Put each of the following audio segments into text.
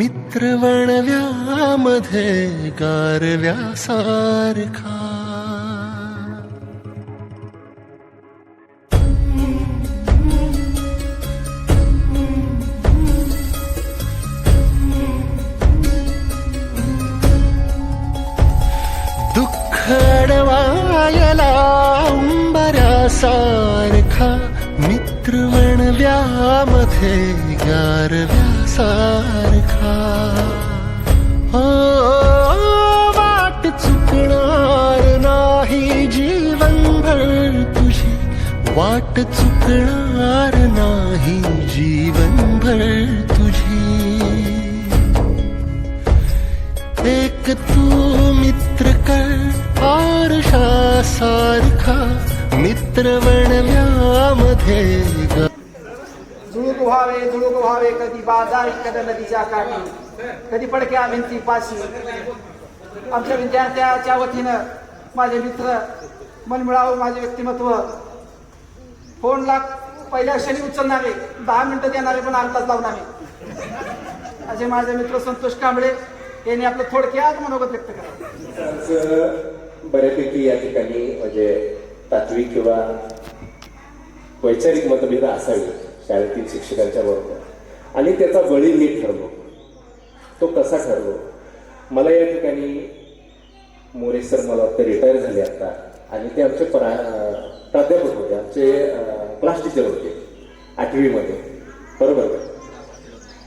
मित्र वणव्यामध्ये गारव्यासारखा. दुःखडवायला उंबऱ्यासारखा मित्रवणव्यामध्ये गारव्या सारखा. हो वाट चुकणार नाही जीवनभर तुझी. वाट चुकणार नाही जीवनभर तुझी. एक तू मित्र कर आरशा सारखा मित्र बनल्यामध्ये ग व्हावे झुळूक व्हावे कधी बाजार कधी नदीच्या काठी कधी पडक्या भिंती पाशी आमच्या विद्यार्थ्याच्या वतीनं माझे मित्र मन मिळावं माझे व्यक्तिमत्व फोनला पहिल्या क्षणी उचलणारे दहा मिनिटं देणारे पण अर्धाच लावणारे. असे माझे मित्र संतोष कांबळे यांनी आपलं थोडक्यात मनोगत व्यक्त करावं बऱ्यापैकी या ठिकाणी म्हणजे तात्विक किंवा वैचारिक मतभेद असावी शाळेतील शिक्षकांच्या बरोबर. आणि त्याचा बळी मी ठरलो तो कसा ठरलो मला या ठिकाणी मोरे सर मला वाटतं रिटायर झाले आता. आणि ते आमचे प्रा प्राध्यापक होते. आमचे क्लास टीचर होते. आठवीमध्ये. बरोबर?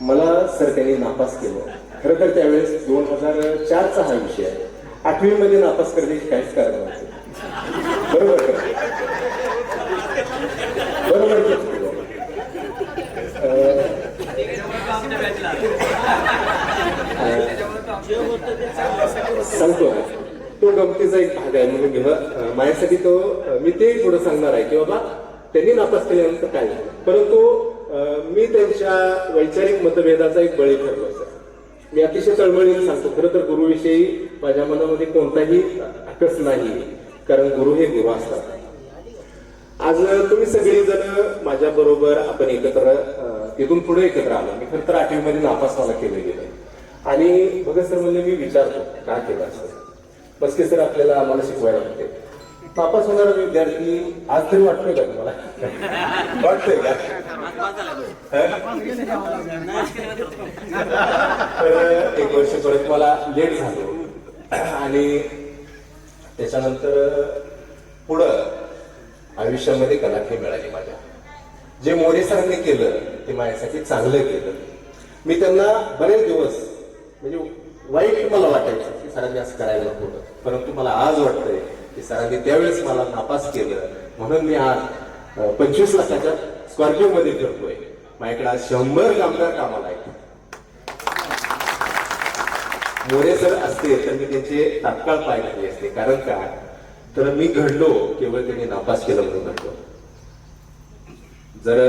मला सर त्यांनी नापास केलं. खरं तर त्यावेळेस दोन हजार चारचा हा विषय आहे. आठवीमध्ये नापास करण्याची काहीच कारण नव्हते. बरोबर? सांगतो. तो गमतीचा एक भाग आहे म्हणून घेऊ माझ्यासाठी तो मी ते थोडं सांगणार आहे की बाबा त्यांनी नापास केल्यानंतर काय झालं? परंतु मी त्यांच्या वैचारिक मतभेदाचा एक बळी ठरलो मी अतिशय तळमळीने सांगतो खरं तर गुरुविषयी माझ्या मनामध्ये कोणताही आकस नाही कारण गुरु हे गुरु असतात. आज तुम्ही सगळी जण माझ्या बरोबर आपण एकत्र तिथून पुढे एकत्र आलो. मी खरं तर आठवीमध्ये नापास मला केलं गेलं. आणि भगत सर म्हणजे मी विचारतो का केलं असं बसके सर आपल्याला आम्हाला शिकवायला लागते नापास होणारा विद्यार्थी आज तरी वाटतोय का तुम्हाला? वाटतोय का? तर एक वर्ष परत मला लेट झालो. आणि त्याच्यानंतर पुढं आयुष्यामध्ये कलाटणी मिळाली माझ्या. जे मोरे सरांनी केलं ते माझ्यासाठी चांगलं केलं. मी त्यांना बरेच दिवस म्हणजे वाईट मला वाटायचं की सरांनी असं करायला नको होतं. परंतु मला आज वाटतंय की सरांनी त्यावेळेस मला नापास केलं. म्हणून मी आज पंचवीस लाखाच्या स्कॉर्पिओ मध्ये फिरतोय. माझ्याकडे आज शंभर कामगार कामाला आहेत. मोरे सर असते तर मी त्यांचे तात्काळ पाय घातले असते. कारण का? तर मी घडलो केवळ त्यांनी नापास केलं म्हणून घडलो. जर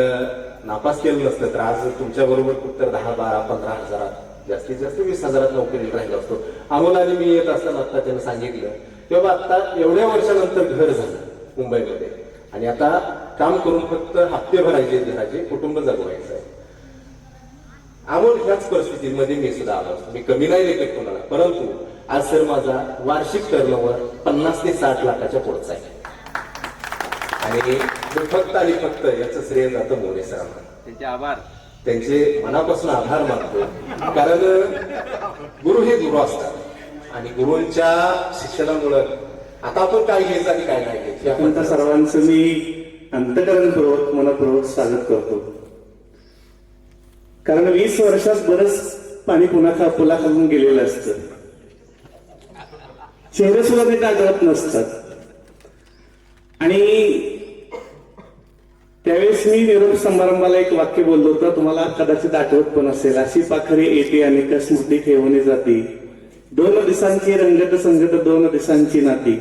नापास केलं नसतं तर आज तुमच्या बरोबर कुठं दहा बारा पंधरा हजारात जास्तीत जास्त वीस हजारात नोकरी राहिलो असतो. अमोलाने मी येत असताना आत्ता त्यांना सांगितलं तेव्हा आता एवढ्या वर्षानंतर घर झालं मुंबईमध्ये. आणि आता काम करून फक्त हप्ते भरायचे घराचे कुटुंब जगवायचं आहे. अमोल ह्याच परिस्थितीमध्ये मी सुद्धा आलो असतो. मी कमी नाही लेखत कोणाला परंतु आज सर माझा वार्षिक टर्नओव्हर पन्नास ते साठ लाखाच्या पुढचा आहे. आणि फक्त आणि फक्त याचं श्रेय जातं मोरे सरांना. त्यांचे आभार. त्यांचे मनापासून आभार मानतो. कारण गुरु हे गुरु असतात. आणि गुरुंच्या शिक्षणामुळं आता आपण काय घ्यायचं आणि काय नाही घ्यायचं आपण त्या सर्वांचं मी अंतकरणपूर्वक मनपूर्वक स्वागत करतो. कारण वीस वर्षात बरंच पाणी पुन्हा खा पुला खालून गेलेलं असतं. चेहरे सुद्धा नीट आढळत नसतात. आणि त्यावेळेस मी निरोप समारंभाला एक वाक्य बोललो होतं. तुम्हाला कदाचित आठवत पण असेल अशी पाखरे येते आणि स्मृती ठेवणे जाते. दोन दिवसांची रंगत संगत दोन दिवसांची नाती.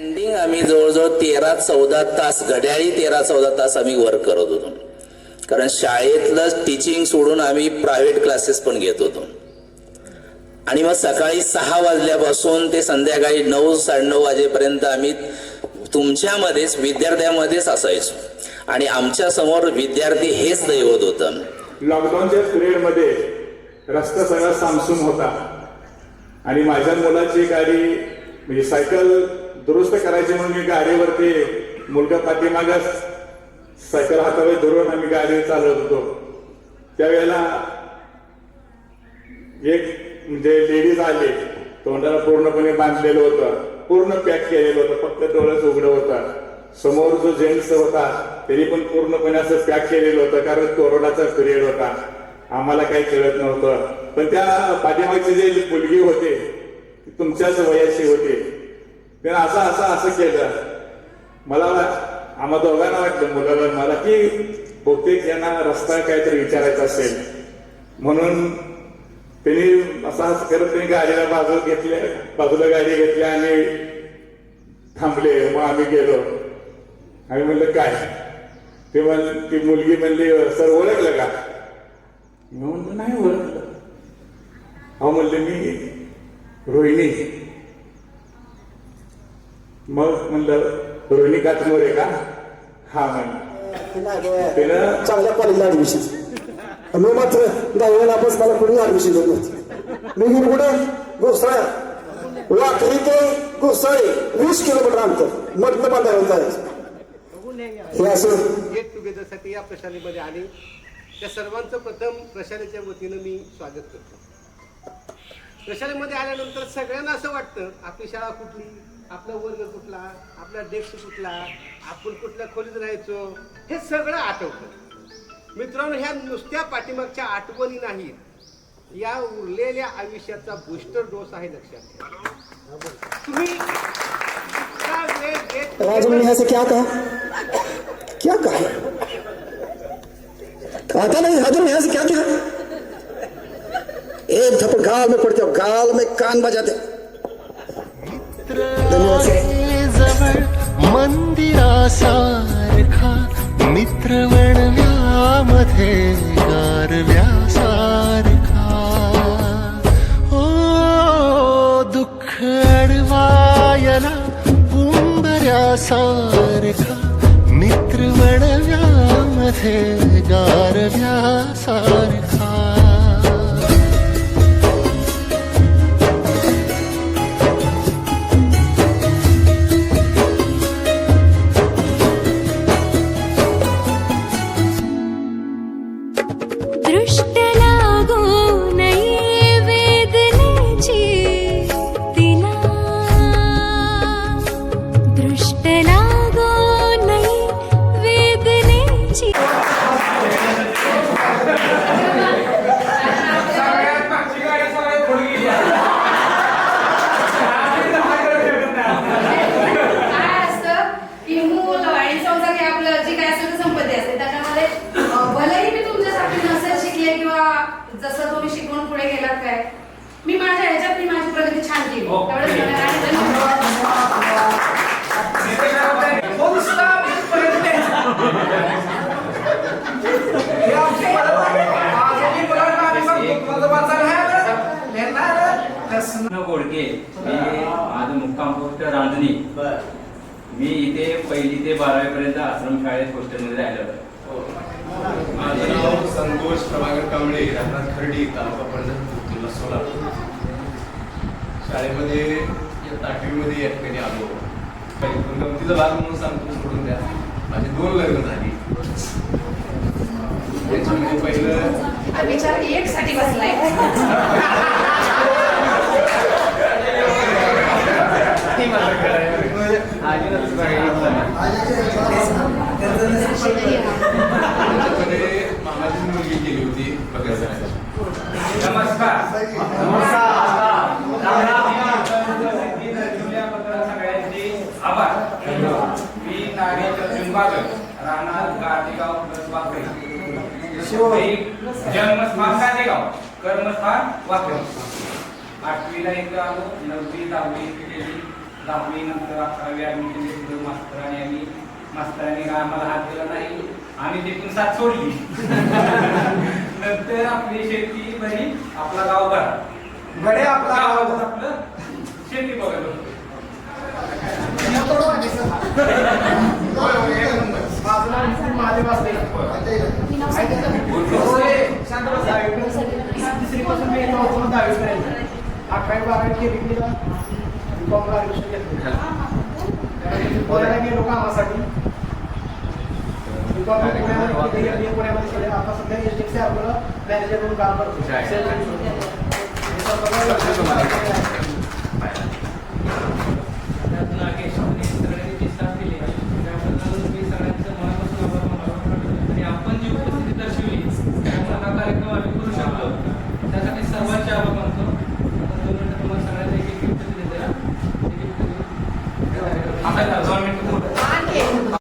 एंडिंग आम्ही जवळजवळ तेरा चौदा तास घड्याळी तेरा चौदा तास आम्ही वर्क करत होतो. कारण शाळेतलं टीचिंग सोडून आम्ही प्रायव्हेट क्लासेस पण घेत होतो. आणि मग सकाळी सहा वाजल्यापासून ते संध्याकाळी नऊ साडेनऊ वाजेपर्यंत आम्ही तुमच्यामध्येच विद्यार्थ्यामध्येच असायचो. आणि आमच्यासमोर विद्यार्थी हेच दैवत होतं. लॉकडाऊनच्या पिरियडमध्ये रस्ता सगळा सामसूम होता. आणि माझ्या मुलाची गाडी म्हणजे सायकल दुरुस्त करायची म्हणून मी गाडीवरती मुलगा पाठीमागच सायकल हातावर धरून आम्ही गाडी चालवत होतो. त्यावेळेला एक म्हणजे लेडीज आले. तोंडाला पूर्णपणे बांधलेलं होतं. पूर्ण पॅक केलेलं होतं फक्त डोळ्याच उघडं होतं. समोर जो जेंट्स होता तरी पण पूर्णपणे असं पॅक केलेलं होतं कारण कोरोनाचा पिरियड होता. आम्हाला काही कळत नव्हतं. पण त्या पाठीमागचे जे मुलगी होते तुमच्याच वयाशी होते. त्यानं असं असं असं केलं. मला आम्हा दोघांना वाटलं मुलाला मला की बहुतेक यांना रस्ता काहीतरी विचारायचा असेल. म्हणून त्यांनी असा असं करत त्यांनी गाडीला बाजू घेतल्या बाजूला गाडी घेतली आणि थांबले मग आम्ही गेलो. आम्ही म्हणलं काय? ते म्हण ती मुलगी म्हणली सर ओळखलं का? मी म्हणलं नाही ओळखलं. अहो म्हणले मी रोहिणी. मग म्हणलं रोहिणी कातमोरे का? हा म्हण. त्यानं चांगल्या कॉलेजला ऍडमिशन मी मात्र दहावीला नापास मला कुणी ऍडमिशन देत नव्हती. मी गेलो कुठे? घोसाळ्या वाकरी ते घोसाळे वीस किलोमीटर अंतर मधनं बांधायला जायचं हे असं गेट टुगेदरसाठी या प्रशालेमध्ये आले. त्या सर्वांचं प्रथम प्रशालेच्या वतीनं मी स्वागत करतो. प्रशालेमध्ये आल्यानंतर सगळ्यांना असं वाटतं आपली शाळा कुठली आपला वर्ग कुठला आपला डेस्क कुठला आपण कुठल्या खोलीत राहायचो हे सगळं आठवतं. मित्रांनो ह्या नुसत्या पाठीमागच्या आठवणी नाहीत या उरलेल्या आयुष्याचा बूस्टर डोस आहे लक्षात ठेवा. तुम्ही इतका वेळ get राजू ने ऐसे क्या कहा? क्या कहा? आता नहीं राजू ने ऐसे क्या कहा? एक थप्पड़ गाल में पड़ते हो गाल में कान बजाते. धन्यवाद सर. आहे जवळ आहे गारव्यासारखा ओ दुःख अडवायला उंबऱ्यासारखा मित्र वडव्यामध्ये गारव्यासारखा जसं तुम्ही शिकवून पुढे गेलात काय? मी माझ्या ह्याच्यात मी माझी प्रगती छान केली. गोडके मी माझं मुक्काम पोस्ट रांजणी. मी इथे पहिली ते बारावी पर्यंत आश्रम शाळेत हॉस्टेलमध्ये राहिलेलो आहे माझं नाव संतोष प्रभाकर कांबळे राहणार खर्डी तालुका पंढरपूर जिल्हा सोलापूर शाळेमध्ये इयत्ता आठवीमध्ये या ठिकाणी आलो. गमतीचा भाग म्हणून सांगतो सोडून द्या. माझी दोन लग्न झाली. त्याच्यामध्ये पहिलं हा विचार एक साठी बसलाय. त्याच्यामध्ये मामाची मुलगी केली होती बघायसाठी नमस्कार. सगळ्यांचे आभार मी नागेंद्र चिंबाकर राहणार गाडेगाव वाकरे जन्मस्थान गाडेगाव कर्मस्थान वाकरे आठवीला इथं आलो नववी दहावी केली दहावी नंतर अकरावी ऍडमिशन आम्ही मास्तरांनी आम्हाला हात दिला नाही आम्ही तिथून साथ सोडली नंतर आपली शेती बरी आपला गाव बरा गडे आपला गावात आपलं शेती बघत मी. तिसरीपासून मी येतो दहावीपर्यंत अकरावी बारावी केली की कॉमला ऍडमिशन घेतलं पुण्याला गेलो कामासाठी. B.Com मी पुण्यामध्ये केली,